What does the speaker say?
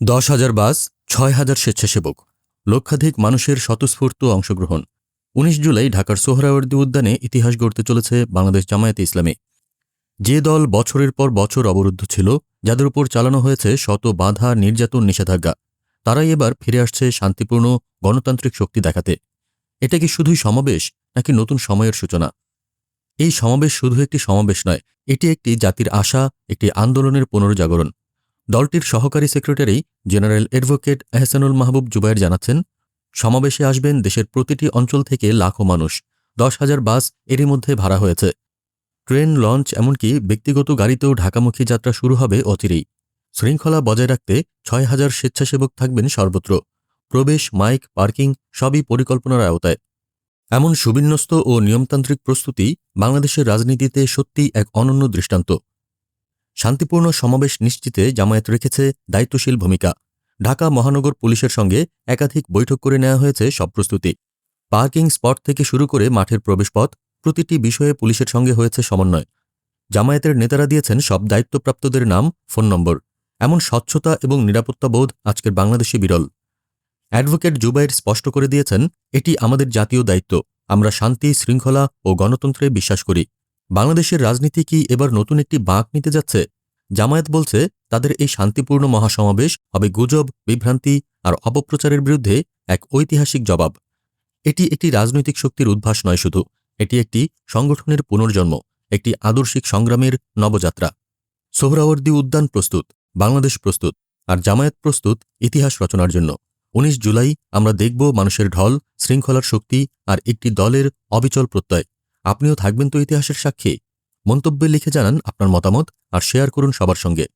দশ হাজার বাস, ছয় হাজার স্বেচ্ছাসেবক, লক্ষাধিক মানুষের স্বতঃস্ফূর্ত অংশগ্রহণ। উনিশ জুলাই ঢাকার সোহরাওয়ার্দী উদ্যানে ইতিহাস গড়তে চলেছে বাংলাদেশ জামায়াতে ইসলামী। যে দল বছরের পর বছর অবরুদ্ধ ছিল, যাদের উপর চালানো হয়েছে শত বাধা, নির্যাতন, নিষেধাজ্ঞা, তারাই এবার ফিরে আসছে শান্তিপূর্ণ, গণতান্ত্রিক শক্তি দেখাতে। এটা কি শুধুই সমাবেশ, নাকি নতুন সময়ের সূচনা? এই সমাবেশ শুধু একটি সমাবেশ নয়, এটি একটি জাতির আশা, একটি আন্দোলনের পুনর্জাগরণ। দলটির সহকারী secretary general advocate Ehsanul Mahbub Zubair জানাচ্ছেন, সমাবেশে আসবেন দেশের প্রতিটি অঞ্চল থেকে লাখো মানুষ। দশ হাজার বাস এরই মধ্যে ভাড়া হয়েছে। ট্রেন, লঞ্চ এমনকি ব্যক্তিগত গাড়িতেও ঢাকামুখী যাত্রা শুরু হবে অচিরেই। শৃঙ্খলা বজায় রাখতে ছয় হাজার স্বেচ্ছাসেবক থাকবেন সর্বত্র। প্রবেশ, মাইক, পার্কিং সবই পরিকল্পনার আওতায়। এমন সুবিন্যস্ত ও নিয়মতান্ত্রিক প্রস্তুতি বাংলাদেশের রাজনীতিতে সত্যিই এক অনন্য দৃষ্টান্ত। শান্তিপূর্ণ সমাবেশ নিশ্চিতে জামায়াত রেখেছে দায়িত্বশীল ভূমিকা। ঢাকা মহানগর পুলিশের সঙ্গে একাধিক বৈঠক করে নেওয়া হয়েছে সব প্রস্তুতি। পার্কিং স্পট থেকে শুরু করে মাঠের প্রবেশপথ, প্রতিটি বিষয়ে পুলিশের সঙ্গে হয়েছে সমন্বয়। জামায়াতের নেতারা দিয়েছেন সব দায়িত্বপ্রাপ্তদের নাম, ফোন নম্বর। এমন স্বচ্ছতা এবং নিরাপত্তাবোধ আজকের বাংলাদেশে বিরল। অ্যাডভোকেট জুবাইর স্পষ্ট করে দিয়েছেন, এটি আমাদের জাতীয় দায়িত্ব। আমরা শান্তি, শৃঙ্খলা ও গণতন্ত্রে বিশ্বাস করি। বাংলাদেশের রাজনীতি কি এবার নতুন একটি বাঁক নিতে যাচ্ছে? জামায়াত বলছে তাদের এই শান্তিপূর্ণ মহাসমাবেশ হবে গুজব, বিভ্রান্তি আর অপপ্রচারের বিরুদ্ধে এক ঐতিহাসিক জবাব। এটি একটি রাজনৈতিক শক্তির উদ্ভাস নয় শুধু, এটি একটি সংগঠনের পুনর্জন্ম, একটি আদর্শিক সংগ্রামের নবযাত্রা। সোহরাওয়ার্দী উদ্যান প্রস্তুত, বাংলাদেশ প্রস্তুত, আর জামায়াত প্রস্তুত ইতিহাস রচনার জন্য। উনিশ জুলাই আমরা দেখব মানুষের ঢল, শৃঙ্খলার শক্তি আর একটি দলের অবিচল প্রত্যয়। আপনিও থাকবেন তো ইতিহাসের সাক্ষী। মন্তব্যে লিখে জানান আপনার মতামত আর শেয়ার করুন সবার সঙ্গে।